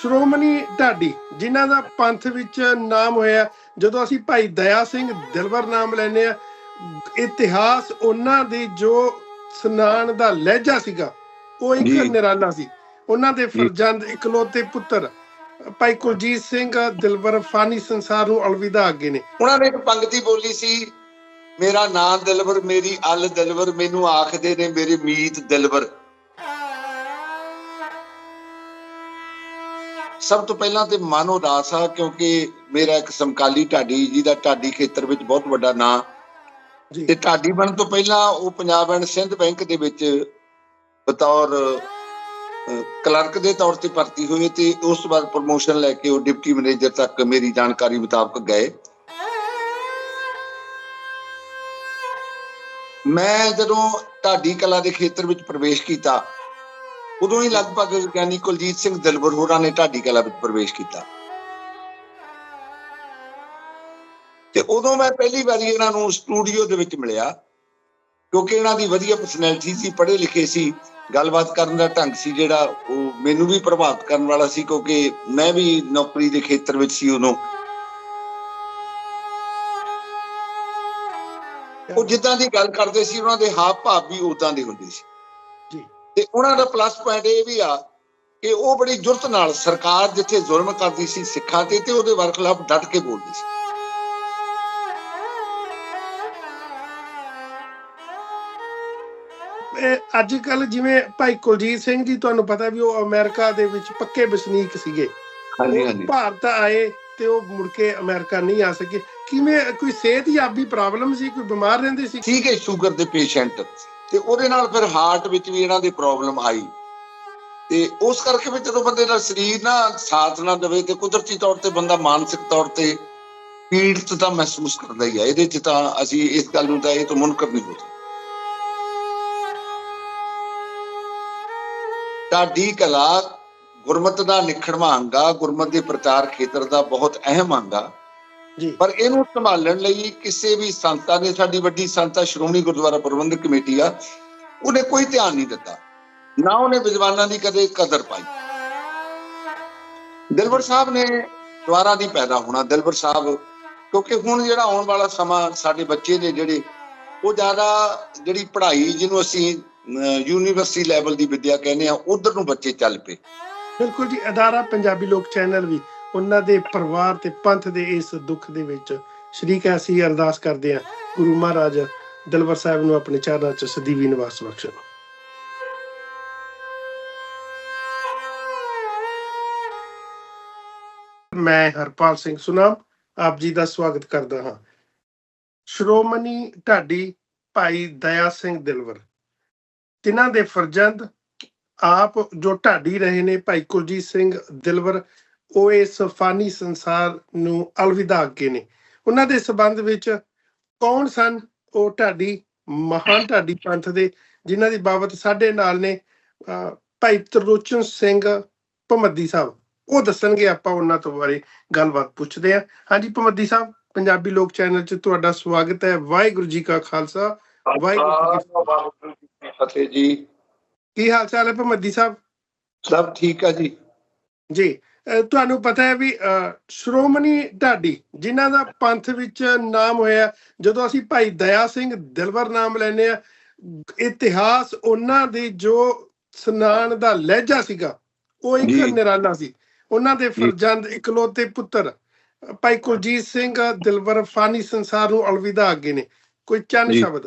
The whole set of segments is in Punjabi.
ਸ਼੍ਰੋਮਣੀ ਢਾਡੀ ਜਿਨ੍ਹਾਂ ਦਾ ਪੰਥ ਵਿੱਚ ਨਾਮ ਹੋਇਆ ਜਦੋਂ ਅਸੀਂ ਭਾਈ ਦਇਆ ਸਿੰਘ ਦਿਲਵਰ ਨਾਮ ਲੈਨੇ ਆ ਇਤਿਹਾਸ ਉਹਨਾਂ ਦੀ ਜੋ ਸਨਾਨ ਦਾ ਲਹਿਜਾ ਸੀਗਾ ਉਹ ਇੱਕ। ਨਿਰਾਲਾ ਸੀ। ਉਹਨਾਂ ਦੇ ਫਰਜ਼ੰਦ ਇਕਲੌਤੇ ਪੁੱਤਰ ਭਾਈ ਕੁਲਜੀਤ ਸਿੰਘ ਦਿਲਵਰ ਫਾਨੀ ਸੰਸਾਰ ਨੂੰ ਅਲਵਿਦਾ ਅੱਗੇ ਨੇ। ਉਹਨਾਂ ਨੇ ਇੱਕ ਪੰਕਤੀ ਬੋਲੀ ਸੀ ਮੇਰਾ ਨਾਂ ਦਿਲਵਰ ਮੇਰੀ ਅਲ ਦਿਲਵਰ ਮੈਨੂੰ ਆਖਦੇ ਨੇ ਮੇਰੇ ਮੀਤ ਦਿਲਵਰ। ਸਭ ਤੋਂ ਪਹਿਲਾਂ ਤੇ ਮਨ ਉਦਾਸ ਆ ਕਿਉਂਕਿ ਮੇਰਾ ਇੱਕ ਸਮਕਾਲੀ ਢਾਡੀ ਜਿਹਦਾ ਢਾਡੀ ਖੇਤਰ ਵਿੱਚ ਬਹੁਤ ਵੱਡਾ ਨਾਂ। ਜੀ। ਤੇ ਢਾਡੀ ਬਣਨ ਤੋਂ ਪਹਿਲਾਂ ਉਹ ਪੰਜਾਬ ਐਂਡ ਸਿੰਧ ਬੈਂਕ ਦੇ ਵਿੱਚ ਬਤੌਰ ਕਲਰਕ ਦੇ ਤੌਰ ਤੇ ਭਰਤੀ ਹੋਏ ਤੇ ਉਸ ਤੋਂ ਬਾਅਦ ਪ੍ਰਮੋਸ਼ਨ ਲੈ ਕੇ ਉਹ ਡਿਪਟੀ ਮੈਨੇਜਰ ਤੱਕ ਮੇਰੀ ਜਾਣਕਾਰੀ ਮੁਤਾਬਕ ਗਏ। ਮੈਂ ਜਦੋਂ ਢਾਡੀ ਕਲਾ ਦੇ ਖੇਤਰ ਵਿੱਚ ਪ੍ਰਵੇਸ਼ ਕੀਤਾ ਉਦੋਂ ਹੀ ਲਗਭਗ ਗਿਆਨੀ ਕੁਲਜੀਤ ਸਿੰਘ ਦਿਲਬਰ ਹੋਰਾਂ ਨੇ ਢਾਡੀ ਕਲਾ ਵਿੱਚ ਪ੍ਰਵੇਸ਼ ਕੀਤਾ। ਤੇ ਉਦੋਂ ਮੈਂ ਪਹਿਲੀ ਵਾਰੀ ਇਹਨਾਂ ਨੂੰ ਸਟੂਡੀਓ ਦੇ ਵਿੱਚ ਮਿਲਿਆ, ਕਿਉਂਕਿ ਇਹਨਾਂ ਦੀ ਵਧੀਆ ਪਰਸਨੈਲਿਟੀ ਸੀ ਪੜ੍ਹੇ ਲਿਖੇ ਸੀ, ਗੱਲਬਾਤ ਕਰਨ ਦਾ ਢੰਗ ਸੀ ਜਿਹੜਾ ਉਹ ਮੈਨੂੰ ਵੀ ਪ੍ਰਭਾਵਿਤ ਕਰਨ ਵਾਲਾ ਸੀ, ਕਿਉਂਕਿ ਮੈਂ ਵੀ ਨੌਕਰੀ ਦੇ ਖੇਤਰ ਵਿੱਚ ਸੀ ਉਦੋਂ। ਉਹ ਜਿੱਦਾਂ ਦੀ ਗੱਲ ਕਰਦੇ ਸੀ, ਉਹਨਾਂ ਦੇ ਹਾਵ ਭਾਵ ਵੀ ਉਦਾਂ ਦੇ ਹੁੰਦੇ ਸੀ। ਤੇ ਉਹਨਾਂ ਦਾ ਪਲੱਸ ਪੁਆਇੰਟ ਇਹ ਵੀ ਆ ਕਿ ਉਹ ਬੜੀ ਜੁਰਤ ਨਾਲ ਸਰਕਾਰ ਜਿੱਥੇ ਜ਼ੁਲਮ ਕਰਦੀ ਸੀ ਸਿੱਖਾਂ ਤੇ ਤੇ ਉਹਦੇ ਵਰਖਲਾਫ ਡਟ ਕੇ ਬੋਲਦੀ ਸੀ। ਅੱਜ ਕੱਲ ਜਿਵੇਂ ਭਾਈ ਕੁਲਜੀਤ ਸਿੰਘ ਜੀ ਤੁਹਾਨੂੰ ਪਤਾ ਵੀ ਉਹ ਅਮਰੀਕਾ ਦੇ ਵਿੱਚ ਪੱਕੇ ਵਸਨੀਕ ਸੀਗੇ। ਹਾਂਜੀ ਹਾਂਜੀ। ਭਾਰਤ ਆਏ ਤੇ ਉਹ ਮੁੜ ਕੇ ਅਮਰੀਕਾ ਨਹੀਂ ਆ ਸਕੇ। ਕਿਵੇਂ ਕੋਈ ਸਿਹਤਯਾਬੀ ਪ੍ਰੋਬਲਮ ਸੀ ਕੋਈ ਬਿਮਾਰ ਰਹਿੰਦੇ ਸੀ? ਠੀਕ ਹੈ ਸ਼ੂਗਰ ਦੇ ਪੇਸ਼ੈਂਟ ਤੇ ਉਹਦੇ ਨਾਲ ਫਿਰ ਹਾਰਟ ਵਿੱਚ ਵੀ ਇਹਨਾਂ ਦੀ ਪ੍ਰੋਬਲਮ ਆਈ। ਤੇ ਉਸ ਕਰਕੇ ਵੀ ਜਦੋਂ ਬੰਦੇ ਦਾ ਸਰੀਰ ਨਾ ਸਾਥ ਨਾ ਦੇਵੇ ਤੇ ਕੁਦਰਤੀ ਤੌਰ ਤੇ ਬੰਦਾ ਮਾਨਸਿਕ ਤੌਰ ਤੇ ਪੀੜਤ ਤਾਂ ਮਹਿਸੂਸ ਕਰਦਾ ਹੀ ਹੈ ਇਹਦੇ ਚ ਤਾਂ ਅਸੀਂ ਇਸ ਗੱਲ ਨੂੰ ਤਾਂ ਇਹ ਤੋਂ ਮੁਨਕਰ ਨਹੀਂ ਹੋ ਸਕਦੇ ਢਾਡੀ ਕਲਾ ਗੁਰਮਤ ਦਾ ਨਿਖੜਵਾ ਅੰਗਾ ਗੁਰਮਤ ਦੇ ਪ੍ਰਚਾਰ ਖੇਤਰ ਦਾ ਬਹੁਤ ਅਹਿਮ ਅੰਗਾ ਜੀ ਪਰ ਇਹਨੂੰ ਸੰਭਾਲਣ ਲਈ ਕਿਸੇ ਵੀ ਸੰਸਥਾ ਨੇ ਸਾਡੀ ਵੱਡੀ ਸੰਸਥਾ ਸ਼੍ਰੋਮਣੀ ਗੁਰਦੁਆਰਾ ਪ੍ਰਬੰਧਕ ਕਮੇਟੀ ਆ ਉਹਨੇ ਕੋਈ ਧਿਆਨ ਨਹੀਂ ਦਿੱਤਾ। ਨਾ ਉਹਨੇ ਵਿਦਵਾਨਾਂ ਦੀ ਕਦੇ ਕਦਰ ਪਾਈ। ਦਿਲਬਰ ਸਾਹਿਬ ਨੇ ਦੁਆਰਾ ਨਹੀਂ ਪੈਦਾ ਹੋਣਾ ਦਿਲਬਰ ਸਾਹਿਬ ਕਿਉਂਕਿ ਹੁਣ ਜਿਹੜਾ ਆਉਣ ਵਾਲਾ ਸਮਾਂ ਸਾਡੇ ਬੱਚੇ ਨੇ ਜਿਹੜੇ ਉਹ ਜ਼ਿਆਦਾ ਜਿਹੜੀ ਪੜ੍ਹਾਈ ਜਿਹਨੂੰ ਅਸੀਂ ਯੂਨੀਵਰਸਿਟੀ ਲੈਵਲ ਦੀ ਵਿੱਦਿਆ ਕਹਿੰਦੇ ਆ ਉਧਰ ਨੂੰ ਬੱਚੇ ਚੱਲ ਪਏ। ਬਿਲਕੁਲ ਜੀ ਅਦਾਰਾ ਪੰਜਾਬੀ ਲੋਕ ਚੈਨਲ ਵੀ। ਉਹਨਾਂ ਦੇ ਪਰਿਵਾਰ ਤੇ ਪੰਥ ਦੇ ਇਸ ਦੁੱਖ ਦੇ ਵਿੱਚ ਸ਼੍ਰੀ ਹੈ ਅਰਦਾਸ ਕਰਦੇ ਹਾਂ, ਗੁਰੂ ਮਹਾਰਾਜ ਦਲਵਰ ਸਾਹਿਬ ਨੂੰ ਆਪਣੇ ਚਰਨਾਂ 'ਚ ਸਦੀਵੀ ਨਿਵਾਸ ਬਖਸ਼ਣ ਮੈਂ ਹਰਪਾਲ ਸਿੰਘ ਸੁਨਾਮ, ਆਪ ਜੀ ਦਾ ਸਵਾਗਤ ਕਰਦਾ ਹਾਂ। ਸ਼੍ਰੋਮਣੀ ਢਾਡੀ ਭਾਈ ਦਇਆ ਸਿੰਘ ਦਿਲਵਰ ਜਿਨ੍ਹਾਂ ਦੇ ਫਰਜ਼ੰਦ ਆਪ ਜੋ ਢਾਡੀ ਰਹੇ ਨੇ, ਭਾਈ ਕੁਲਜੀਤ ਸਿੰਘ ਦਿਲਵਰ ਉਹ ਇਸ ਫਾਨੀ ਸੰਸਾਰ ਨੂੰ ਅਲਵਿਦਾ ਅੱਗੇ ਨੇ। ਉਹਨਾਂ ਦੇ ਸਬੰਧ ਵਿੱਚ ਕੌਣ ਸਨ? ਉਹ ਢਾਡੀ ਮਹਾਨ ਢਾਡੀ ਪੰਥ ਦੇ ਜਿਨ੍ਹਾਂ ਦੀ ਬਾਬਤ ਸਾਡੇ ਨਾਲ ਨੇ ਭਾਈ ਤਰਲੋਚਨ ਸਿੰਘ ਭਮੱਦੀ ਸਾਹਿਬ। ਉਹ ਦੱਸਣਗੇ ਆਪਾਂ ਉਹਨਾਂ ਤੋਂ ਬਾਰੇ ਗੱਲਬਾਤ ਪੁੱਛਦੇ ਹਾਂ। ਹਾਂਜੀ ਭਮੱਦੀ ਸਾਹਿਬ ਪੰਜਾਬੀ ਲੋਕ ਚੈਨਲ 'ਚ ਤੁਹਾਡਾ ਸਵਾਗਤ ਹੈ। ਵਾਹਿਗੁਰੂ ਜੀ ਕਾ ਖਾਲਸਾ। ਵਾਹਿਗੁਰੂ ਜੀ ਕੀ ਫਤਿਹ। ਜੀ। ਕੀ ਹਾਲ ਚਾਲ ਹੈ ਭਮੱਦੀ ਸਾਹਿਬ? ਸਭ ਠੀਕ ਆ ਜੀ। ਜੀ। ਤੁਹਾਨੂੰ ਪਤਾ ਹੈ ਵੀ ਸ਼੍ਰੋਮਣੀ ਢਾਡੀ ਜਿਨ੍ਹਾਂ ਦਾ ਪੰਥ ਵਿੱਚ ਨਾਮ ਹੋਇਆ ਜਦੋਂ ਅਸੀਂ ਭਾਈ ਦਇਆ ਸਿੰਘ ਦਿਲਵਰ ਨਾਮ ਲੈਨੇ ਆ ਇਤਿਹਾਸ ਉਹਨਾਂ ਦੀ ਜੋ ਸਨਾਨ ਦਾ ਲਹਿਜਾ ਸੀਗਾ ਉਹ ਇੱਕ। ਨਿਰਾਲਾ ਸੀ ਉਹਨਾਂ ਦੇ ਫਰਜ਼ੰਦ ਇਕਲੌਤੇ ਪੁੱਤਰ ਭਾਈ ਕੁਲਜੀਤ ਸਿੰਘ ਦਿਲਵਰ ਫਾਨੀ ਸੰਸਾਰ ਨੂੰ ਅਲਵਿਦਾ ਅੱਗੇ ਨੇ ਕੋਈ ਜੀ। ਸ਼ਬਦ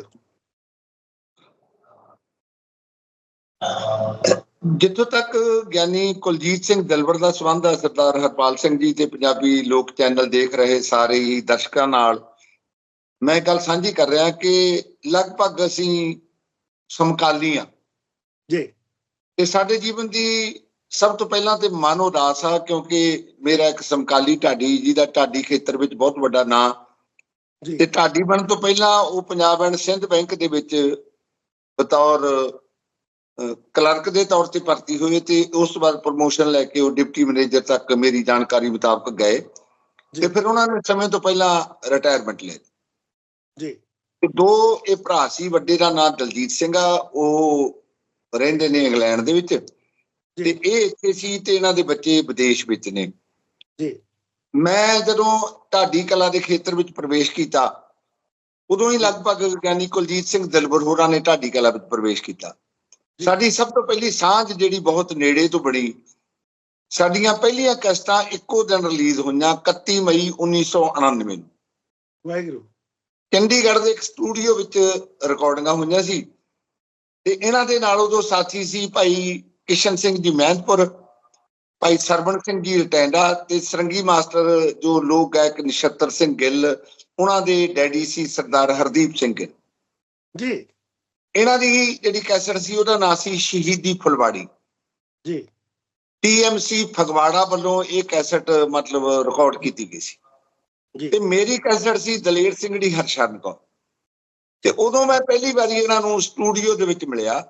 ਜਿੱਥੋਂ ਤੱਕ ਗਿਆਨੀ ਕੁਲਜੀਤ ਸਿੰਘ ਦਿਲਵਰ ਦਾ ਸੰਬੰਧ ਹੈ ਸਰਦਾਰ ਹਰਪਾਲ ਸਿੰਘ ਜੀ ਤੇ ਪੰਜਾਬੀ ਲੋਕ ਚੈਨਲ ਦੇਖ ਰਹੇ ਸਾਰੇ ਹੀ ਦਰਸ਼ਕਾਂ ਨਾਲ ਮੈਂ ਗੱਲ ਸਾਂਝੀ ਕਰ ਰਿਹਾ ਕਿ ਲਗਭਗ ਅਸੀਂ ਸਮਕਾਲੀ ਆ। ਜੀ। ਤੇ ਸਾਡੇ ਜੀਵਨ ਦੀ ਸਭ ਤੋਂ ਪਹਿਲਾਂ ਤੇ ਮਨ ਉਦਾਸ ਆ ਕਿਉਂਕਿ ਮੇਰਾ ਇੱਕ ਸਮਕਾਲੀ ਢਾਡੀ ਜਿਹਦਾ ਢਾਡੀ ਖੇਤਰ ਵਿੱਚ ਬਹੁਤ ਵੱਡਾ ਨਾਂ। ਜੀ। ਤੇ ਢਾਡੀ ਬਣਨ ਤੋਂ ਪਹਿਲਾਂ ਉਹ ਪੰਜਾਬ ਐਂਡ ਸਿੰਧ ਬੈਂਕ ਦੇ ਵਿੱਚ ਬਤੌਰ ਕਲਰਕ ਦੇ ਤੌਰ ਤੇ ਭਰਤੀ ਹੋਏ ਤੇ ਉਸ ਤੋਂ ਬਾਅਦ ਪ੍ਰਮੋਸ਼ਨ ਲੈ ਕੇ ਉਹ ਡਿਪਟੀ ਮੈਨੇਜਰ ਤੱਕ ਮੇਰੀ ਜਾਣਕਾਰੀ ਮੁਤਾਬਕ ਗਏ। ਤੇ ਫਿਰ ਉਹਨਾਂ ਨੇ ਸਮੇਂ ਤੋਂ ਪਹਿਲਾਂ ਰਿਟਾਇਰਮੈਂਟ ਲੈ ਲਈ ਜੀ ਤੇ ਦੋ ਇਹ ਭਰਾ ਸੀ ਵੱਡੇ ਦਾ ਨਾਮ ਦਲਜੀਤ ਸਿੰਘ ਆ ਉਹ ਰਹਿੰਦੇ ਨੇ ਇੰਗਲੈਂਡ ਦੇ ਵਿੱਚ। ਤੇ ਇਹ ਇੱਥੇ ਸੀ ਤੇ ਇਹਨਾਂ ਦੇ ਬੱਚੇ ਵਿਦੇਸ਼ ਵਿੱਚ ਨੇ ਜੀ ਮੈਂ ਜਦੋਂ ਢਾਡੀ ਕਲਾ ਦੇ ਖੇਤਰ ਵਿੱਚ ਪ੍ਰਵੇਸ਼ ਕੀਤਾ ਉਦੋਂ ਹੀ ਲਗਭਗ ਗਿਆਨੀ ਕੁਲਜੀਤ ਸਿੰਘ ਦਿਲਬਰ ਹੋਰਾਂ ਨੇ ਢਾਡੀ ਕਲਾ ਵਿੱਚ ਪ੍ਰਵੇਸ਼ ਕੀਤਾ। ਸਾਡੀ ਸਭ ਤੋਂ ਪਹਿਲੀ ਸਾਂਝ ਜਿਹੜੀ ਬਹੁਤ ਨੇੜੇ ਤੋਂ ਬਣੀ ਸਾਡੀਆਂ ਪਹਿਲੀਆਂ ਕੈਸਟਾਂ ਇੱਕੋ ਦਿਨ ਰਿਲੀਜ਼ ਹੋਈਆਂ 31 ਮਈ 1999 ਨੂੰ। ਵਾਹਿਗੁਰੂ। ਚੰਡੀਗੜ੍ਹ ਦੇ ਇੱਕ ਸਟੂਡੀਓ ਵਿੱਚ ਰਿਕਾਰਡਿੰਗਾਂ ਹੋਈਆਂ ਸੀ ਤੇ ਇਹਨਾਂ ਦੇ ਨਾਲ ਉਦੋਂ ਸਾਥੀ ਸੀ ਭਾਈ ਕਿਸ਼ਨ ਸਿੰਘ ਜੀ ਮਹਿੰਦਪੁਰ ਭਾਈ ਸਰਵਣ ਸਿੰਘ ਜੀ ਰਟੈਂਡਾ ਤੇ ਸਰੰਗੀ ਮਾਸਟਰ ਜੋ ਲੋਕ ਗਾਇਕ ਨਛੱਤਰ ਸਿੰਘ ਗਿੱਲ ਉਹਨਾਂ ਦੇ ਡੈਡੀ ਸੀ ਸਰਦਾਰ ਹਰਦੀਪ ਸਿੰਘ ਜੀ। ਇਹਨਾਂ ਦੀ ਜਿਹੜੀ ਕੈਸਟ ਸੀ ਉਹਦਾ ਨਾਂ ਸੀ ਸ਼ਹੀਦੀ ਫੁਲਵਾੜੀ। ਜੀ। ਟੀਐਮਸੀ ਫਗਵਾੜਾ ਵੱਲੋਂ ਇਹ ਕੈਸਟ ਮਤਲਬ ਰਿਕਾਰਡ ਕੀਤੀ ਗਈ ਸੀ। ਜੀ। ਤੇ ਮੇਰੀ ਕੈਸਟ ਸੀ ਦਲੇਰ ਸਿੰਘ ਦੀ ਹਰਸ਼ਰਨ ਕੌਰ। ਤੇ ਉਦੋਂ ਮੈਂ ਪਹਿਲੀ ਵਾਰੀ ਇਹਨਾਂ ਨੂੰ ਸਟੂਡੀਓ ਦੇ ਵਿੱਚ ਮਿਲਿਆ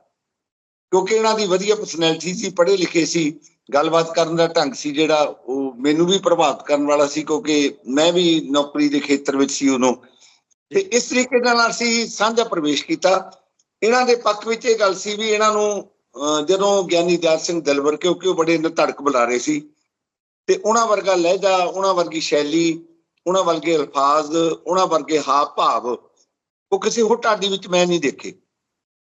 ਕਿਉਂਕਿ ਇਹਨਾਂ ਦੀ ਵਧੀਆ ਪਰਸਨੈਲਿਟੀ ਸੀ ਪੜ੍ਹੇ ਲਿਖੇ ਸੀ ਗੱਲਬਾਤ ਕਰਨ ਦਾ ਢੰਗ ਸੀ ਜਿਹੜਾ ਉਹ ਮੈਨੂੰ ਵੀ ਪ੍ਰਭਾਵਿਤ ਕਰਨ ਵਾਲਾ ਸੀ ਕਿਉਂਕਿ ਮੈਂ ਵੀ ਨੌਕਰੀ ਦੇ ਖੇਤਰ ਵਿੱਚ ਸੀ ਉਦੋਂ। ਤੇ ਇਸ ਤਰੀਕੇ ਨਾਲ ਅਸੀਂ ਸਾਂਝਾ ਪ੍ਰਵੇਸ਼ ਕੀਤਾ। ਇਹਨਾਂ ਦੇ ਪੱਖ ਵਿੱਚ ਇਹ ਗੱਲ ਸੀ ਵੀ ਇਹਨਾਂ ਨੂੰ ਜਦੋਂ ਗਿਆਨੀ ਦਿਆਲ ਸਿੰਘ ਦਿਲਵਰ ਕਿਉਂਕਿ ਉਹ ਬੜੇ ਨਿਧੜਕ ਬੁਲਾਰੇ ਸੀ ਤੇ ਉਹਨਾਂ ਵਰਗਾ ਲਹਿਜਾ ਉਹਨਾਂ ਵਰਗੀ ਸ਼ੈਲੀ ਉਹਨਾਂ ਵਰਗੇ ਅਲਫਾਜ਼ ਉਹਨਾਂ ਵਰਗੇ ਹਾਵ ਭਾਵ ਉਹ ਕਿਸੇ ਹੋਰ ਢਾਡੀ ਵਿੱਚ ਮੈਂ ਨਹੀਂ ਦੇਖੇ।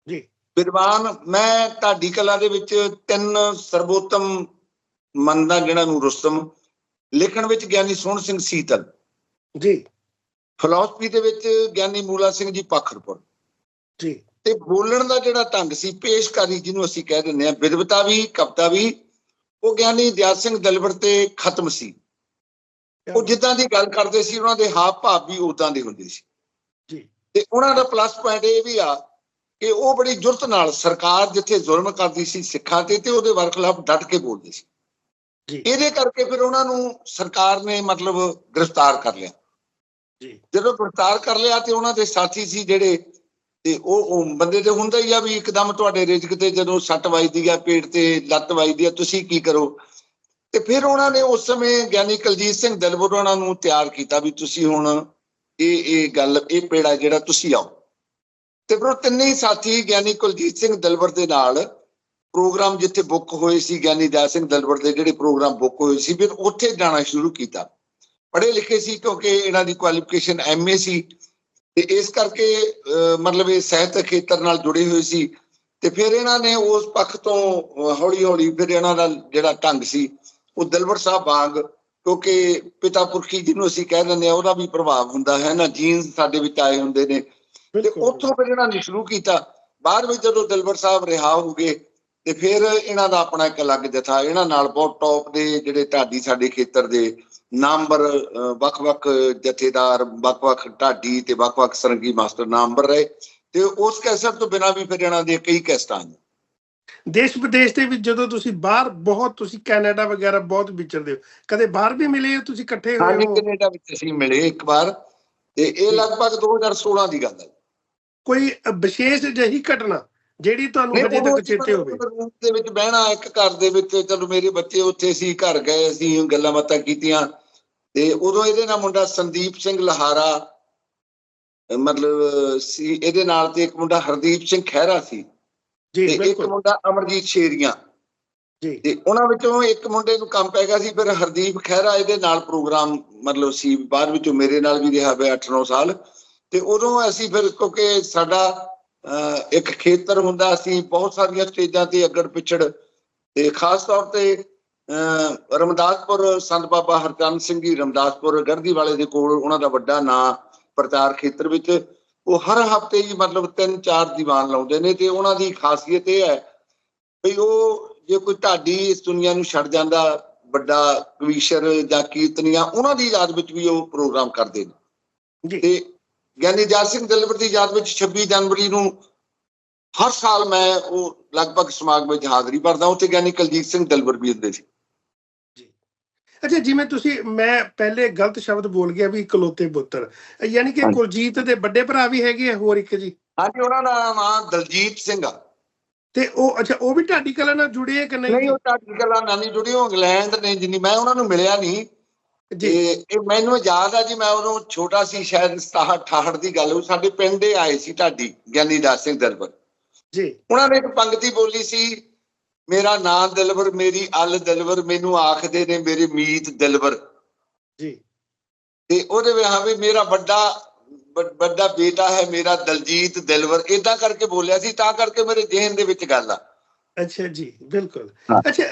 ਜੀ। ਵਿਦਵਾਨ ਮੈਂ ਢਾਡੀ ਕਲਾ ਦੇ ਵਿੱਚ ਤਿੰਨ ਸਰਬੋਤਮ ਮੰਨਦਾ ਜਿਹਨਾਂ ਨੂੰ ਰੁਸਤਮ ਲਿਖਣ ਵਿੱਚ ਗਿਆਨੀ ਸੋਹਣ ਸਿੰਘ ਸੀਤਲ। ਜੀ। ਫਿਲਾਸਫੀ ਦੇ ਵਿੱਚ ਗਿਆਨੀ ਮੂਲਾ ਸਿੰਘ ਜੀ ਪਖਰਪੁਰ। ਜੀ। ਤੇ ਬੋਲਣ ਦਾ ਜਿਹੜਾ ਢੰਗ ਸੀ ਪੇਸ਼ਕਾਰੀ ਜਿਹਨੂੰ ਅਸੀਂ ਕਹਿ ਦਿੰਦੇ ਆ ਵਿਦਵਤਾ ਵੀ ਕਵਿਤਾ ਵੀ ਉਹ ਗਿਆਨੀ ਦਿਆਲ ਸਿੰਘ ਦਲਵਰ ਤੇ ਖਤਮ ਸੀ। ਉਹ ਜਿੱਦਾਂ ਦੀ ਗੱਲ ਕਰਦੇ ਸੀ ਉਹਨਾਂ ਦੇ ਹਾਵ ਭਾਵ ਵੀ ਉਦਾਂ ਦੇ ਹੁੰਦੇ ਸੀ। ਜੀ। ਤੇ ਉਹਨਾਂ ਦਾ ਪਲੱਸ ਪੁਆਇੰਟ ਇਹ ਵੀ ਆ ਕਿ ਉਹ ਬੜੀ ਜੁਰਤ ਨਾਲ ਸਰਕਾਰ ਜਿੱਥੇ ਜ਼ੁਲਮ ਕਰਦੀ ਸੀ ਸਿੱਖਾਂ ਤੇ ਤੇ ਉਹਦੇ ਵਰਖਲਾਫ ਡਟ ਕੇ ਬੋਲਦੇ ਸੀ। ਜੀ। ਇਹਦੇ ਕਰਕੇ ਫਿਰ ਉਹਨਾਂ ਨੂੰ ਸਰਕਾਰ ਨੇ ਮਤਲਬ ਗ੍ਰਿਫਤਾਰ ਕਰ ਲਿਆ। ਜੀ। ਜਦੋਂ ਗ੍ਰਿਫਤਾਰ ਕਰ ਲਿਆ ਤੇ ਉਹਨਾਂ ਦੇ ਸਾਥੀ ਸੀ ਜਿਹੜੇ ਤੇ ਉਹ ਉਹ ਬੰਦੇ ਤੇ ਹੁੰਦਾ ਹੀ ਆ ਵੀ ਇੱਕਦਮ ਤੁਹਾਡੇ ਰਿਜ਼ਕ ਤੇ ਜਦੋਂ ਸੱਟ ਵੱਜਦੀ ਆ, ਪੇਟ ਤੇ ਲੱਤ ਵੱਜਦੀ ਆ, ਤੁਸੀਂ ਕੀ ਕਰੋ? ਤੇ ਫਿਰ ਉਹਨਾਂ ਨੇ ਉਸ ਸਮੇਂ ਗਿਆਨੀ ਕੁਲਜੀਤ ਸਿੰਘ ਦਲਬਰ ਉਹਨਾਂ ਨੂੰ ਤਿਆਰ ਕੀਤਾ ਵੀ ਤੁਸੀਂ ਹੁਣ ਇਹ ਇਹ ਗੱਲ, ਇਹ ਪੇੜਾ ਜਿਹੜਾ ਤੁਸੀਂ ਆਓ। ਤੇ ਫਿਰ ਉਹ ਤਿੰਨੇ ਸਾਥੀ ਗਿਆਨੀ ਕੁਲਜੀਤ ਸਿੰਘ ਦਲਬਰ ਦੇ ਨਾਲ ਪ੍ਰੋਗਰਾਮ ਜਿੱਥੇ ਬੁੱਕ ਹੋਏ ਸੀ, ਗਿਆਨੀ ਦਇਆ ਸਿੰਘ ਦਲਬਰ ਦੇ ਜਿਹੜੇ ਪ੍ਰੋਗਰਾਮ ਬੁੱਕ ਹੋਏ ਸੀ, ਫਿਰ ਉੱਥੇ ਜਾਣਾ ਸ਼ੁਰੂ ਕੀਤਾ। ਪੜ੍ਹੇ ਲਿਖੇ ਸੀ ਕਿਉਂਕਿ ਇਹਨਾਂ ਦੀ ਕੁਆਲੀਫਿਕੇਸ਼ਨ ਐਮਏ ਸੀ। ਤੇ ਇਸ ਕਰਕੇ ਮਤਲਬ ਇਹ ਸਾਹਿਤ ਖੇਤਰ ਨਾਲ ਜੁੜੇ ਹੋਏ ਸੀ ਤੇ ਫਿਰ ਇਹਨਾਂ ਨੇ ਉਸ ਪੱਖ ਤੋਂ ਹੌਲੀ ਹੌਲੀ ਫਿਰ ਇਹਨਾਂ ਦਾ ਜਿਹੜਾ ਢੰਗ ਸੀ ਉਹ ਦਲਬਰ ਸਾਹਿਬ ਵਾਂਗ ਕਿਉਂਕਿ ਪਿਤਾ ਪੁਰਖੀ ਜਿਹਨੂੰ ਅਸੀਂ ਕਹਿ ਦਿੰਦੇ ਆ ਉਹਦਾ ਵੀ ਪ੍ਰਭਾਵ ਹੁੰਦਾ ਹੈ ਨਾ ਜੀਨਸ ਸਾਡੇ ਵਿੱਚ ਆਏ ਹੁੰਦੇ ਨੇ। ਤੇ ਉੱਥੋਂ ਫਿਰ ਇਹਨਾਂ ਨੇ ਸ਼ੁਰੂ ਕੀਤਾ। ਬਾਅਦ ਵਿੱਚ ਜਦੋਂ ਦਿਲਬਰ ਸਾਹਿਬ ਰਿਹਾ ਹੋ ਗਏ ਤੇ ਫਿਰ ਇਹਨਾਂ ਦਾ ਆਪਣਾ ਇੱਕ ਅਲੱਗ ਜਥਾ ਇਹਨਾਂ ਨਾਲ ਬਹੁਤ ਟੌਪ ਦੇ ਜਿਹੜੇ ਢਾਡੀ ਸਾਡੇ ਖੇਤਰ ਦੇ ਨਾਮਵਰ ਵੱਖ-ਵੱਖ ਜਥੇਦਾਰ ਵੱਖ-ਵੱਖ ਢਾਡੀ ਤੇ ਵੱਖ-ਵੱਖ ਸਰੰਗੀ ਮਾਸਟਰ ਨਾਮਵਰ ਰਹੇ ਤੇ ਉਸ ਕੈਸਟ ਤੋਂ ਬਿਨਾਂ ਵੀ ਫਿਰ ਇਹਨਾਂ ਦੇ ਕਈ ਕੈਸਟਾਂ ਨੇ ਦੇਸ਼ ਵਿਦੇਸ਼ ਦੇ ਵਿੱਚ ਜਦੋਂ ਤੁਸੀਂ ਬਾਹਰ ਬਹੁਤ ਤੁਸੀਂ ਕੈਨੇਡਾ ਵਗੈਰਾ ਬਹੁਤ ਵਿਚਰਦੇ ਹੋ ਕਦੇ ਬਾਹਰ ਵੀ ਮਿਲੇ ਹੋ ਤੁਸੀਂ ਇਕੱਠੇ ਹੋਏ ਹੋ? ਕੈਨੇਡਾ ਵਿੱਚ ਅਸੀਂ ਮਿਲੇ ਇੱਕ ਵਾਰ ਤੇ ਇਹ ਲਗਭਗ 2016 ਦੀ ਗੱਲ ਹੈ। ਕੋਈ ਵਿਸ਼ੇਸ਼ ਜਿਹੀ ਘਟਨਾ ਜਿਹੜੀ ਤੁਹਾਨੂੰ ਹਜੇ ਤੱਕ ਚੇਤੇ ਹੋਵੇ। ਰੂਮ ਦੇ ਵਿੱਚ ਬਹਿਣਾ ਇੱਕ ਘਰ ਦੇ ਵਿੱਚ ਚਲੋ ਮੇਰੇ ਬੱਚੇ ਉੱਥੇ ਸੀ ਘਰ ਗਏ ਅਸੀਂ ਗੱਲਾਂ ਬਾਤਾਂ ਕੀਤੀਆਂ ਤੇ ਉਦੋਂ ਇਹਦੇ ਨਾਲ ਮੁੰਡਾ ਸੰਦੀਪ ਸਿੰਘ ਲਹਾਰਾ ਮਤਲਬ ਸੀ ਇਹਦੇ ਨਾਲ ਤੇ ਇੱਕ ਮੁੰਡਾ ਹਰਦੀਪ ਸਿੰਘ ਖਹਿਰਾ ਸੀ। ਜੀ ਇੱਕ ਮੁੰਡਾ ਅਮਰਜੀਤ ਸ਼ੇਰੀਆਂ ਜੀ। ਤੇ ਉਹਨਾਂ ਵਿੱਚੋਂ ਇੱਕ ਮੁੰਡੇ ਨੂੰ ਕੰਮ ਪੈ ਗਿਆ ਸੀ ਫਿਰ ਹਰਦੀਪ ਖਹਿਰਾ ਇਹਦੇ ਨਾਲ ਪ੍ਰੋਗਰਾਮ ਮਤਲਬ ਸੀ ਬਾਅਦ ਵਿੱਚੋਂ ਮੇਰੇ ਨਾਲ ਵੀ ਰਿਹਾ ਹੋਇਆ 8-9 ਸਾਲ। ਤੇ ਉਦੋਂ ਅਸੀਂ ਫਿਰ ਕਿਉਂਕਿ ਸਾਡਾ ਇੱਕ ਖੇਤਰ ਹੁੰਦਾ ਸੀ ਬਹੁਤ ਸਾਰੀਆਂ ਸਟੇਜਾਂ ਤੇ ਅੱਗੜ ਪਿਛੜ ਤੇ ਖਾਸ ਤੌਰ ਤੇ ਰਮਦਾਸਪੁਰ ਸੰਤ ਬਾਬਾ ਹਰਚੰਦ ਸਿੰਘ ਜੀ ਰਮਦਾਸਪੁਰ ਗੜਦੀ ਵਾਲੇ ਦੇ ਕੋਲ ਉਹਨਾਂ ਦਾ ਵੱਡਾ ਨਾਂ ਪ੍ਰਚਾਰ ਖੇਤਰ ਵਿੱਚ ਉਹ ਹਰ ਹਫ਼ਤੇ ਹੀ ਮਤਲਬ ਤਿੰਨ ਚਾਰ ਦੀਵਾਨ ਲਾਉਂਦੇ ਨੇ ਤੇ ਉਹਨਾਂ ਦੀ ਖਾਸੀਅਤ ਇਹ ਹੈ ਵੀ ਉਹ ਜੇ ਕੋਈ ਢਾਡੀ ਇਸ ਦੁਨੀਆ ਨੂੰ ਛੱਡ ਜਾਂਦਾ ਵੱਡਾ ਕਵੀਸ਼ਰ ਜਾਂ ਕੀਰਤਨੀਆਂ ਉਹਨਾਂ ਦੀ ਯਾਦ ਵਿੱਚ ਵੀ ਉਹ ਪ੍ਰੋਗਰਾਮ ਕਰਦੇ ਨੇ। ਜੀ। ਤੇ ਗਿਆਨੀ ਜਾਤ ਸਿੰਘ ਦਲਵਰ ਦੀ ਯਾਦ ਵਿੱਚ 26 ਜਨਵਰੀ ਨੂੰ ਹਰ ਸਾਲ ਮੈਂ ਉਹ ਲਗਭਗ ਸਮਾਗਮ ਵਿੱਚ ਹਾਜ਼ਰੀ ਭਰਦਾ ਉੱਥੇ ਗਿਆਨੀ ਕੁਲਜੀਤ ਸਿੰਘ ਦਲਵਰ ਵੀ ਹੁੰਦੇ ਸੀ। ਅੱਛਾ ਜਿਵੇਂ ਤੁਸੀਂ ਮੈਂ ਪਹਿਲੇ ਗਲਤ ਸ਼ਬਦ ਬੋਲ ਗਿਆ ਵੀ ਇਕਲੌਤੇ ਪੁੱਤਰ ਯਾਨੀ ਕਿ। ਕੁਲਜੀਤ ਦੇ ਵੱਡੇ ਭਰਾ ਵੀ ਹੈਗੇ ਆ ਹੋਰ ਇੱਕ ਜੀ? ਹਾਂਜੀ ਉਹਨਾਂ ਦਾ ਨਾਮ ਦਲਜੀਤ ਸਿੰਘ ਆ। ਤੇ ਉਹ ਅੱਛਾ ਉਹ ਵੀ ਢਾਡੀ ਕਲਾ ਨਾਲ ਜੁੜੇ ਆ ਕਿ ਨਹੀਂ? ਨਹੀਂ ਉਹ ਢਾਡੀ ਗੱਲਾਂ ਨਾਨੀ ਜੁੜੀ ਉਹ ਇੰਗਲੈਂਡ ਨੇ ਜਿੰਨੀ ਮੈਂ ਉਹਨਾਂ ਨੂੰ ਮਿਲਿਆ ਨਹੀਂ। ਜੀ। ਇਹ ਮੈਨੂੰ ਯਾਦ ਆ ਜੀ ਮੈਂ ਉਦੋਂ ਛੋਟਾ ਸੀ ਸ਼ਾਇਦ 67 68 ਦੀ ਗੱਲ ਉਹ ਸਾਡੇ ਪਿੰਡ ਦੇ ਆਏ ਸੀ ਢਾਡੀ ਗਿਆਨੀ ਦਾਸ ਸਿੰਘ ਦਲਵਰ ਜੀ। ਉਹਨਾਂ ਨੇ ਇੱਕ ਪੰਕਤੀ ਬੋਲੀ ਸੀ ਮੇਰਾ ਨਾਂ ਦਿਲਵਰ ਮੇਰੀ ਅਲ ਦਿਲਵਰ ਮੈਨੂੰ ਆਖਦੇ ਨੇ ਮੇਰੇ ਮੀਤ ਦਿਲਵਰ ਜੀ। ਤੇ ਉਹਦੇ ਵਿੱਚ ਹਾਂ ਵੀ ਮੇਰਾ ਵੱਡਾ ਵੱਡ- ਵੱਡਾ ਬੇਟਾ ਹੈ ਮੇਰਾ ਦਲਜੀਤ ਦਿਲਵਰ ਇਦਾਂ ਕਰਕੇ ਬੋਲਿਆ ਸੀ ਤਾਂ ਕਰਕੇ ਮੇਰੇ ਜ਼ਿਹਨ ਦੇ ਵਿੱਚ ਗੱਲ ਆ। ਅੱਛਾ ਜੀ ਬਿਲਕੁਲ। ਅੱਛਾ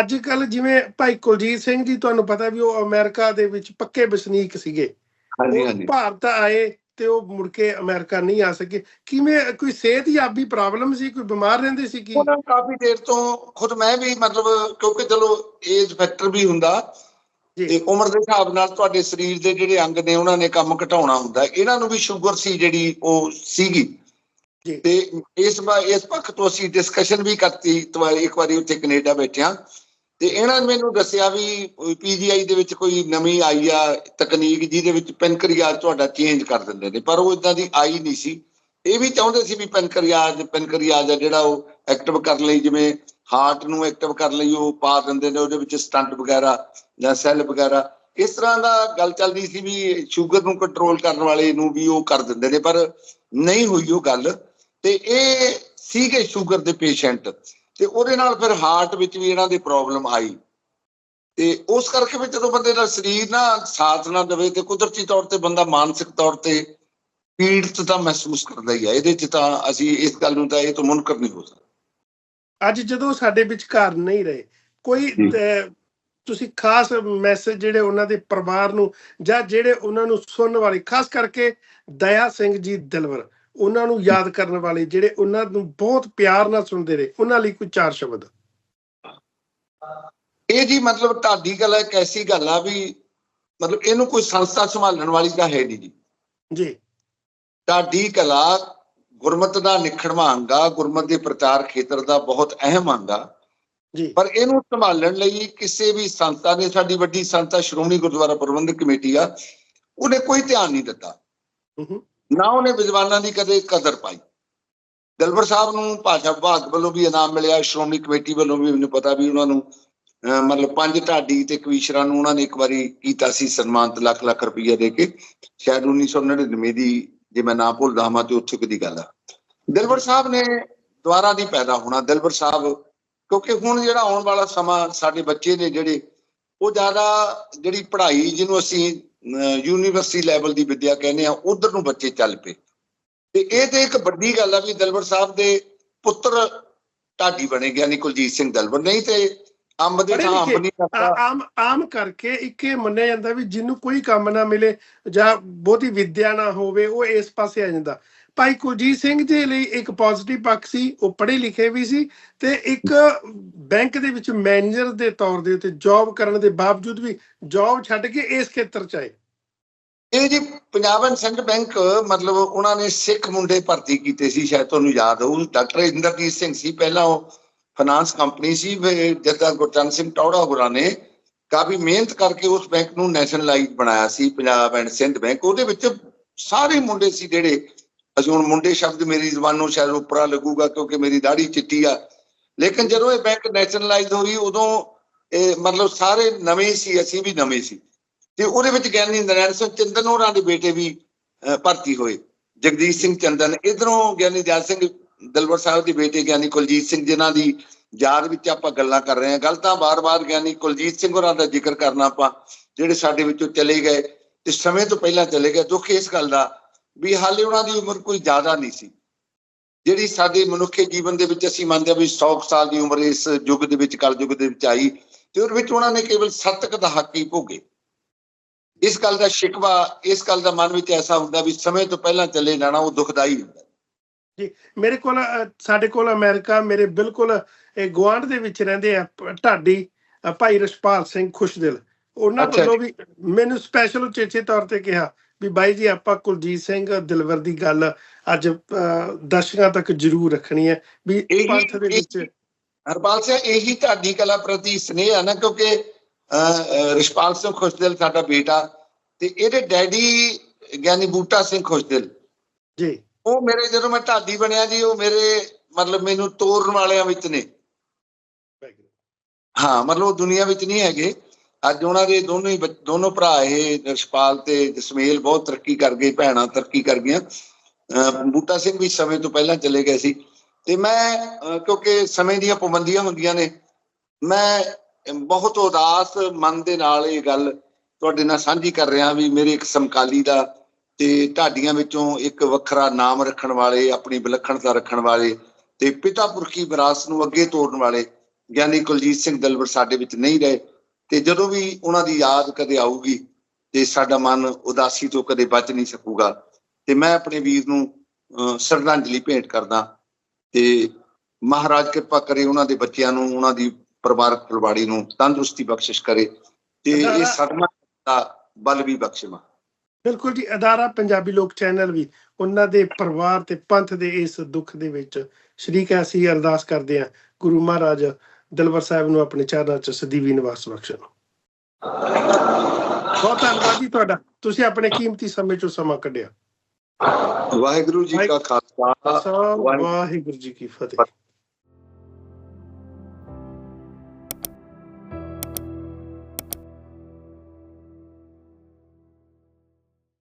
ਅੱਜ ਕੱਲ ਜਿਵੇਂ ਭਾਈ ਕੁਲਜੀਤ ਸਿੰਘ ਜੀ ਤੁਹਾਨੂੰ ਪਤਾ ਵੀ ਉਹ ਅਮਰੀਕਾ ਦੇ ਵਿੱਚ ਪੱਕੇ ਵਸਨੀਕ ਸੀਗੇ। ਹਾਂਜੀ ਉਹ ਹਾਂਜੀ। ਭਾਰਤ ਆਏ ਤੇ ਉਹ ਮੁੜ ਕੇ ਅਮਰੀਕਾ ਨਹੀਂ ਆ ਸਕੇ। ਕਿਵੇਂ ਕੋਈ ਸਿਹਤਯਾਬੀ ਪ੍ਰੋਬਲਮ ਸੀ ਕੋਈ ਬਿਮਾਰ ਰਹਿੰਦੇ ਸੀ ਕੀ? ਉਹਨਾਂ ਕਾਫੀ ਦੇਰ ਤੋਂ ਖੁਦ ਮੈਂ ਵੀ ਮਤਲਬ ਕਿਉਂਕਿ ਚਲੋ ਏਜ ਫੈਕਟਰ ਵੀ ਹੁੰਦਾ ਜੀ। ਤੇ ਉਮਰ ਦੇ ਹਿਸਾਬ ਨਾਲ ਤੁਹਾਡੇ ਸਰੀਰ ਦੇ ਜਿਹੜੇ ਅੰਗ ਨੇ ਉਹਨਾਂ ਨੇ ਕੰਮ ਘਟਾਉਣਾ ਹੁੰਦਾ। ਇਹਨਾਂ ਨੂੰ ਵੀ ਸ਼ੂਗਰ ਸੀ ਜਿਹੜੀ ਉਹ ਸੀਗੀ। ਤੇ ਇਸ ਇਸ ਪੱਖ ਤੋਂ ਅਸੀਂ ਡਿਸਕਸ਼ਨ ਵੀ ਕਰਤੀ, ਇੱਕ ਵਾਰੀ ਉੱਥੇ ਕੈਨੇਡਾ ਬੈਠਿਆਂ। ਤੇ ਇਹਨਾਂ ਨੇ ਮੈਨੂੰ ਦੱਸਿਆ ਵੀ ਪੀਜੀਆਈ ਦੇ ਵਿੱਚ ਕੋਈ ਨਵੀਂ ਆਈ ਆ, ਤਕਨੀਕ ਜਿਹਦੇ ਵਿੱਚ ਪੈਨਕਰੀਆਜ ਤੁਹਾਡਾ ਚੇਂਜ ਕਰ ਦਿੰਦੇ ਨੇ। ਪਰ ਉਹ ਇਦਾਂ ਦੀ ਆਈ ਨਹੀਂ ਸੀ। ਇਹ ਵੀ ਚਾਹੁੰਦੇ ਸੀ ਵੀ ਪੈਨਕਰੀਆਜ ਪੈਨਕਰੀਆਜ ਆ ਜਿਹੜਾ ਉਹ ਐਕਟਿਵ ਕਰਨ ਲਈ, ਜਿਵੇਂ ਹਾਰਟ ਨੂੰ ਐਕਟਿਵ ਕਰਨ ਲਈ, ਉਹ ਪਾ ਦਿੰਦੇ ਨੇ, ਉਹਦੇ ਵਿੱਚ ਸਟੰਟ ਵਗੈਰਾ ਜਾਂ ਸੈੱਲ ਵਗੈਰਾ। ਇਸ ਤਰ੍ਹਾਂ ਦਾ ਗੱਲ ਚੱਲਦੀ ਸੀ ਵੀ ਸ਼ੂਗਰ ਨੂੰ ਕੰਟਰੋਲ ਕਰਨ ਵਾਲੇ ਨੂੰ ਵੀ ਉਹ ਕਰ ਦਿੰਦੇ ਨੇ, ਪਰ ਨਹੀਂ ਹੋਈ ਉਹ ਗੱਲ। ਤੇ ਇਹ ਸੀਗੇ ਸ਼ੂਗਰ ਦੇ ਪੇਸ਼ੈਂਟ ਤੇ ਉਹਦੇ ਨਾਲ ਫਿਰ ਹਾਰਟ ਵਿੱਚ ਵੀ ਇਹਨਾਂ ਦੇ ਪ੍ਰੋਬਲਮ ਆਈ। ਤੇ ਉਸ ਕਰਕੇ ਵੀ ਜਦੋਂ ਬੰਦੇ ਦਾ ਸਰੀਰ ਨਾ ਸਾਥ ਨਾ ਦੇਵੇ ਤੇ ਕੁਦਰਤੀ ਤੌਰ ਤੇ ਬੰਦਾ ਮਾਨਸਿਕ ਤੌਰ ਤੇ ਪੀੜਤ ਤਾਂ ਮਹਿਸੂਸ ਕਰਦਾ ਹੀ ਹੈ ਇਹਦੇ ਚ ਤਾਂ ਅਸੀਂ ਇਸ ਗੱਲ ਨੂੰ ਤਾਂ ਇਹ ਤੋਂ ਮੁਨਕਰ ਨਹੀਂ ਹੋ ਸਕਦਾ। ਅੱਜ ਜਦੋਂ ਸਾਡੇ ਵਿਚਕਾਰ ਨਹੀਂ ਰਹੇ ਕੋਈ ਤੁਸੀਂ ਖਾਸ ਮੈਸੇਜ ਜਿਹੜੇ ਉਹਨਾਂ ਦੇ ਪਰਿਵਾਰ ਨੂੰ ਜਾਂ ਜਿਹੜੇ ਉਹਨਾਂ ਨੂੰ ਸੁਣਨ ਵਾਲੇ ਖਾਸ ਕਰਕੇ ਦਇਆ ਸਿੰਘ ਜੀ ਦਿਲਵਰ ਉਹਨਾਂ ਨੂੰ ਯਾਦ ਕਰਨ ਵਾਲੇ ਜਿਹੜੇ ਉਹਨਾਂ ਨੂੰ ਬਹੁਤ ਪਿਆਰ ਨਾਲ ਸੁਣਦੇ ਰਹੇ ਉਹਨਾਂ ਲਈ ਕੋਈ ਚਾਰ ਸ਼ਬਦ। ਇਹ ਜੀ ਮਤਲਬ ਢਾਡੀ ਗੱਲ ਇੱਕ ਐਸੀ ਗੱਲ ਆ ਵੀ ਮਤਲਬ ਇਹਨੂੰ ਕੋਈ ਸੰਸਥਾ ਸੰਭਾਲਣ ਵਾਲੀ ਤਾਂ ਹੈ ਨਹੀਂ ਜੀ। ਜੀ। ਢਾਡੀ ਕਲਾ ਗੁਰਮਤ ਦਾ ਨਿਖੜਵਾ ਅੰਗ ਗੁਰਮਤ ਦੇ ਪ੍ਰਚਾਰ ਖੇਤਰ ਦਾ ਬਹੁਤ ਅਹਿਮ ਅੰਗ ਜੀ। ਪਰ ਇਹਨੂੰ ਸੰਭਾਲਣ ਲਈ ਕਿਸੇ ਵੀ ਸੰਸਥਾ ਨੇ ਸਾਡੀ ਵੱਡੀ ਸੰਸਥਾ ਸ਼੍ਰੋਮਣੀ ਗੁਰਦੁਆਰਾ ਪ੍ਰਬੰਧਕ ਕਮੇਟੀ ਆ ਉਹਨੇ ਕੋਈ ਧਿਆਨ ਨਹੀਂ ਦਿੱਤਾ। ਹੂੰ ਹੂੰ, ਨਾ ਉਹਨੇ ਵਿਦਵਾਨਾਂ ਦੀ ਕਦੇ ਕਦਰ ਪਾਈ। ਦਲਬਰ ਸਾਹਿਬ ਨੂੰ ਭਾਸ਼ਾ ਵਿਭਾਗ ਵੱਲੋਂ ਵੀ ਇਨਾਮ ਮਿਲਿਆ, ਸ਼੍ਰੋਮਣੀ ਕਮੇਟੀ ਵੱਲੋਂ ਵੀ ਮੈਨੂੰ ਪਤਾ ਵੀ ਉਹਨਾਂ ਨੂੰ ਮਤਲਬ ਪੰਜ ਢਾਡੀ ਤੇ ਕਵੀਸ਼ਰਾਂ ਨੂੰ ਉਹਨਾਂ ਨੇ ਇੱਕ ਵਾਰੀ ਕੀਤਾ ਸੀ ਸਨਮਾਨਿਤ, ਲੱਖ ਲੱਖ ਰੁਪਈਆ ਦੇ ਕੇ। ਸ਼ਾਇਦ 1999 ਦੀ ਜੇ ਮੈਂ ਨਾ ਭੁੱਲਦਾ ਹਾਂ, ਤੇ ਉੱਥੇ ਦੀ ਗੱਲ ਆ। ਦਿਲਬਰ ਸਾਹਿਬ ਨੇ ਦੁਆਰਾ ਦੀ ਪੈਦਾ ਹੋਣਾ, ਦਿਲਬਰ ਸਾਹਿਬ, ਕਿਉਂਕਿ ਹੁਣ ਜਿਹੜਾ ਆਉਣ ਵਾਲਾ ਸਮਾਂ ਸਾਡੇ ਬੱਚੇ ਨੇ ਜਿਹੜੇ, ਉਹ ਜ਼ਿਆਦਾ ਜਿਹੜੀ ਪੜ੍ਹਾਈ ਜਿਹਨੂੰ ਅਸੀਂ ਯੂਨੀਵਰਸਿਟੀ ਲੈਵਲ ਦੀ ਵਿੱਦਿਆ ਕਹਿੰਦੇ ਆ ਉਧਰ ਨੂੰ ਬੱਚੇ ਚੱਲ ਪਏ। ਤੇ ਇਹ ਤੇ ਇੱਕ ਵੱਡੀ ਗੱਲ ਆ ਵੀ ਦਲਬਰ ਸਾਹਿਬ ਦੇ ਪੁੱਤਰ ਢਾਡੀ ਬਣੇ ਗਿਆਨੀ ਕੁਲਜੀਤ ਸਿੰਘ ਦਲਬਰ ਨਹੀਂ ਤੇ ਅੰਬ ਦੇ ਥਾਂ ਅੰਬ। ਨਹੀਂ ਕਰਦਾ। ਆਮ ਆਮ ਕਰਕੇ ਇੱਕ ਇਹ ਮੰਨਿਆ ਜਾਂਦਾ ਵੀ ਜਿਹਨੂੰ ਕੋਈ ਕੰਮ ਨਾ ਮਿਲੇ ਜਾਂ ਬਹੁਤੀ ਵਿੱਦਿਆ ਨਾ ਹੋਵੇ ਉਹ ਇਸ ਪਾਸੇ ਆ ਜਾਂਦਾ। ਭਾਈ ਕੁਲਜੀਤ ਸਿੰਘ ਦੇ ਲਈ ਇੱਕ ਪੋਜ਼ਿਟਿਵ ਪੱਖ ਸੀ, ਉਹ ਪੜ੍ਹੇ ਲਿਖੇ ਵੀ ਸੀ ਤੇ ਇੱਕ ਬੈਂਕ ਦੇ ਵਿੱਚ ਮੈਨੇਜਰ ਦੇ ਤੌਰ ਦੇ ਉੱਤੇ ਜੌਬ ਕਰਨ ਦੇ ਬਾਵਜੂਦ ਵੀ ਜੌਬ ਛੱਡ ਕੇ ਇਸ ਖੇਤਰ ਚ ਆਏ। ਇਹ ਜੀ ਪੰਜਾਬ ਐਂਡ ਬੈਂਕ, ਮਤਲਬ ਉਹਨਾਂ ਨੇ ਸਿੱਖ ਮੁੰਡੇ ਭਰਤੀ ਕੀਤੇ ਸੀ, ਸ਼ਾਇਦ ਤੁਹਾਨੂੰ ਯਾਦ ਹੋਊ ਡਾਕਟਰ ਇੰਦਰਜੀਤ ਸਿੰਘ ਸੀ, ਪਹਿਲਾਂ ਉਹ ਫਾਈਨਾਂਸ ਕੰਪਨੀ ਸੀ ਜਿੱਦਾਂ ਗੁਰਚਰਨ ਸਿੰਘ ਟੌੜਾ ਹੋਰਾਂ ਨੇ ਕਾਫੀ ਮਿਹਨਤ ਕਰਕੇ ਉਸ ਬੈਂਕ ਨੂੰ ਨੈਸ਼ਨਲਾਈਜ਼ ਬਣਾਇਆ ਸੀ, ਪੰਜਾਬ ਐਂਡ ਸਿੰਧ ਬੈਂਕ ਉਹਦੇ ਵਿੱਚ ਸਾਰੇ ਮੁੰਡੇ ਸੀ ਜਿਹੜੇ ਅਸੀਂ ਹੁਣ ਮੁੰਡੇ ਸ਼ਬਦ ਮੇਰੀ ਜ਼ੁਬਾਨੋਂ ਸ਼ਾਇਦ ਉੱਪਰਾ ਲੱਗੂਗਾ ਕਿਉਂਕਿ ਮੇਰੀ ਦਾੜੀ ਚਿੱਟੀ ਆ। ਲੇਕਿਨ ਜਦੋਂ ਇਹ ਬੈਂਕ ਨੈਸ਼ਨਲਾਈਜ਼ ਹੋਈ, ਉਦੋਂ ਇਹ ਮਤਲਬ ਸਾਰੇ ਨਵੇਂ ਸੀ, ਅਸੀਂ ਵੀ ਨਵੇਂ ਸੀ। ਤੇ ਉਹਦੇ ਵਿੱਚ ਗਿਆਨੀ ਨਰੈਣ ਸਿੰਘ ਚੰਦਨ ਹੋਰਾਂ ਦੇ ਬੇਟੇ ਵੀ ਭਰਤੀ ਹੋਏ। ਜਗਦੀਸ਼ ਸਿੰਘ ਚੰਦਨ। ਇਧਰੋਂ ਗਿਆਨੀ ਜੈਲ ਸਿੰਘ ਦਲਵਰ ਸਾਹਿਬ ਦੇ ਬੇਟੇ ਗਿਆਨੀ ਕੁਲਜੀਤ ਸਿੰਘ, ਜਿਨ੍ਹਾਂ ਦੀ ਯਾਦ ਵਿੱਚ ਆਪਾਂ ਗੱਲਾਂ ਕਰ ਰਹੇ ਹਾਂ। ਗੱਲ ਤਾਂ ਬਾਰ-ਬਾਰ ਗਿਆਨੀ ਕੁਲਜੀਤ ਸਿੰਘ ਹੋਰਾਂ ਦਾ ਜ਼ਿਕਰ ਕਰਨਾ ਆਪਾਂ, ਜਿਹੜੇ ਸਾਡੇ ਵਿੱਚੋਂ ਚਲੇ ਗਏ ਤੇ ਸਮੇਂ ਤੋਂ ਪਹਿਲਾਂ ਚਲੇ ਗਏ। ਦੁੱਖ ਇਸ ਗੱਲ ਦਾ ਵੀ ਹਾਲੇ ਉਹਨਾਂ ਦੀ ਉਮਰ ਕੋਈ ਜ਼ਿਆਦਾ ਨਹੀਂ ਸੀ। ਜਿਹੜੀ ਸਾਡੇ ਮਨੁੱਖੇ ਜੀਵਨ ਦੇ ਵਿੱਚ ਅਸੀਂ ਮੰਨਦੇ ਹਾਂ ਵੀ 100 ਕੁ ਸਾਲ ਦੀ ਉਮਰ ਇਸ ਯੁੱਗ ਦੇ ਵਿੱਚ ਕਲ ਯੁੱਗ ਦੇ ਵਿੱਚ ਆਈ ਤੇ ਉਹਦੇ ਵਿੱਚ ਉਹਨਾਂ ਨੇ ਕੇਵਲ ਸੱਤ ਕੁ ਦਹਾਕੇ ਹੀ ਭੋਗੇ। ਇਸ ਗੱਲ ਦਾ ਸ਼ਿਕਵਾ ਇਸ ਗੱਲ ਦਾ ਮਨ ਵਿੱਚ ਐਸਾ ਹੁੰਦਾ ਵੀ ਸਮੇਂ ਤੋਂ ਪਹਿਲਾਂ ਚੱਲੇ ਜਾਣਾ ਉਹ ਦੁਖਦਾਈ ਹੁੰਦਾ ਮੇਰੇ ਕੋਲ ਸਾਡੇ ਕੋਲ ਅਮਰੀਕਾ ਮੇਰੇ ਬਿਲਕੁਲ ਇਹ ਗੁਆਂਢ ਦੇ ਵਿੱਚ ਰਹਿੰਦੇ ਆ ਢਾਡੀ ਭਾਈ ਰਸ਼ਪਾਲ ਸਿੰਘ ਖੁਸ਼ਦਿਲ। ਉਹਨਾਂ ਵੱਲੋਂ ਵੀ ਮੈਨੂੰ ਸਪੈਸ਼ਲ ਉਚੇਚੇ ਤੌਰ ਤੇ ਕਿਹਾ ਵੀ ਬਾਈ ਜੀ ਆਪਾਂ ਕੁਲਜੀਤ ਸਿੰਘ ਦਿਲਵਰ ਦੀ ਗੱਲ ਅੱਜ ਦਰਸ਼ਕਾਂ ਤੱਕ ਜ਼ਰੂਰ ਰੱਖਣੀ ਹੈ ਵੀ ਇਹੀ- ਪੰਥ ਦੇ ਵਿੱਚ ਹਰਪਾਲ ਸਿੰਘ ਇਹੀ ਢਾਡੀ ਕਲਾ ਪ੍ਰਤੀ ਸਨੇਹ ਆ ਨਾ ਕਿਉਂਕਿ ਰਿਸ਼ਪਾਲ ਸਿੰਘ ਖੁਸ਼ਦਿਲ ਸਾਡਾ ਬੇਟਾ ਤੇ ਇਹਦੇ ਡੈਡੀ ਗਿਆਨੀ ਬੂਟਾ ਸਿੰਘ ਖੁਸ਼ਦਿਲ। ਜੀ। ਉਹ ਮੇਰੇ ਜਦੋਂ ਮੈਂ ਢਾਡੀ ਬਣਿਆ ਜੀ ਉਹ ਮੇਰੇ ਮਤਲਬ ਮੈਨੂੰ ਤੋਰਨ ਵਾਲਿਆਂ ਵਿੱਚ ਨੇ। ਹਾਂ ਮਤਲਬ ਉਹ ਦੁਨੀਆ ਵਿੱਚ ਨਹੀਂ ਹੈਗੇ। ਅੱਜ ਉਹਨਾਂ ਦੇ ਦੋਨੋਂ ਹੀ ਬੱਚ- ਦੋਨੋਂ ਭਰਾ ਇਹ ਰਸ਼ਪਾਲ ਤੇ ਜਸਮੇਲ ਬਹੁਤ ਤਰੱਕੀ ਕਰ ਗਏ, ਭੈਣਾਂ ਤਰੱਕੀ ਕਰ ਗਈਆਂ। ਬੂਟਾ ਸਿੰਘ ਵੀ ਸਮੇਂ ਤੋਂ ਪਹਿਲਾਂ ਚਲੇ ਗਏ ਸੀ। ਤੇ ਮੈਂ ਕਿਉਂਕਿ ਸਮੇਂ ਦੀਆਂ ਪਾਬੰਦੀਆਂ ਹੁੰਦੀਆਂ ਨੇ, ਮੈਂ ਬਹੁਤ ਉਦਾਸ ਮਨ ਦੇ ਨਾਲ ਇਹ ਗੱਲ ਤੁਹਾਡੇ ਨਾਲ ਸਾਂਝੀ ਕਰ ਰਿਹਾ ਵੀ ਮੇਰੇ ਇੱਕ ਸਮਕਾਲੀ ਦਾ ਤੇ ਢਾਡੀਆਂ ਵਿੱਚੋਂ ਇੱਕ ਵੱਖਰਾ ਨਾਮ ਰੱਖਣ ਵਾਲੇ, ਆਪਣੀ ਵਿਲੱਖਣਤਾ ਰੱਖਣ ਵਾਲੇ ਤੇ ਪਿਤਾ ਪੁਰਖੀ ਵਿਰਾਸਤ ਨੂੰ ਅੱਗੇ ਤੋਰਨ ਵਾਲੇ ਗਿਆਨੀ ਕੁਲਜੀਤ ਸਿੰਘ ਦਲਵਰ ਸਾਡੇ ਵਿੱਚ ਨਹੀਂ ਰਹੇ। ਤੇ ਜਦੋਂ ਵੀ ਉਹਨਾਂ ਦੀ ਯਾਦ ਕਦੇ ਆਊਗੀ ਤੇ ਸਾਡਾ ਮਨ ਉਦਾਸੀ ਤੋਂ ਕਦੇ ਬਚ ਨਹੀਂ ਸਕੂਗਾ। ਤੇ ਮੈਂ ਆਪਣੇ ਵੀਰ ਨੂੰ ਸ਼ਰਧਾਂਜਲੀ ਭੇਂਟ ਕਰਦਾ। ਤੇ ਮਹਾਰਾਜ ਕਿਰਪਾ ਕਰੇ ਉਹਨਾਂ ਦੇ ਬੱਚਿਆਂ ਨੂੰ ਉਹਨਾਂ ਦੀ ਪਰਿਵਾਰਕ ਪਰਿਵਾੜੀ ਨੂੰ ਤੰਦਰੁਸਤੀ ਬਖਸ਼ਿਸ਼ ਕਰੇ ਤੇ ਇਹ ਸਦਮਾ ਦਾ ਬਲ ਵੀ ਬਖਸ਼ੇਵਾ ਬਿਲਕੁਲ ਜੀ ਅਦਾਰਾ ਪੰਜਾਬੀ ਲੋਕ ਚੈਨਲ ਵੀ ਉਹਨਾਂ ਦੇ ਪਰਿਵਾਰ ਤੇ ਪੰਥ ਦੇ ਇਸ ਦੁੱਖ ਦੇ ਵਿੱਚ ਸ਼ਰੀਕ ਅਸੀਂ ਅਰਦਾਸ ਕਰਦੇ ਹਾਂ ਗੁਰੂ ਮਹਾਰਾਜ ਦਲਵਰ ਸਾਹਿਬ ਨੂੰ ਆਪਣੇ ਚਰਨਾਂ 'ਚ ਸਦੀਵੀ ਨਿਵਾਸ ਬਖਸ਼ਣ। ਬਹੁਤ ਧੰਨਵਾਦ ਜੀ ਤੁਹਾਡਾ। ਤੁਸੀਂ ਆਪਣੇ ਕੀਮਤੀ ਸਮੇਂ 'ਚੋਂ ਸਮਾਂ ਕੱਢਿਆ। ਵਾਹਿਗੁਰੂ ਜੀ ਕਾ ਖਾਲਸਾ। ਵਾਹਿਗੁਰੂ ਜੀ ਕੀ ਫਤਿਹ।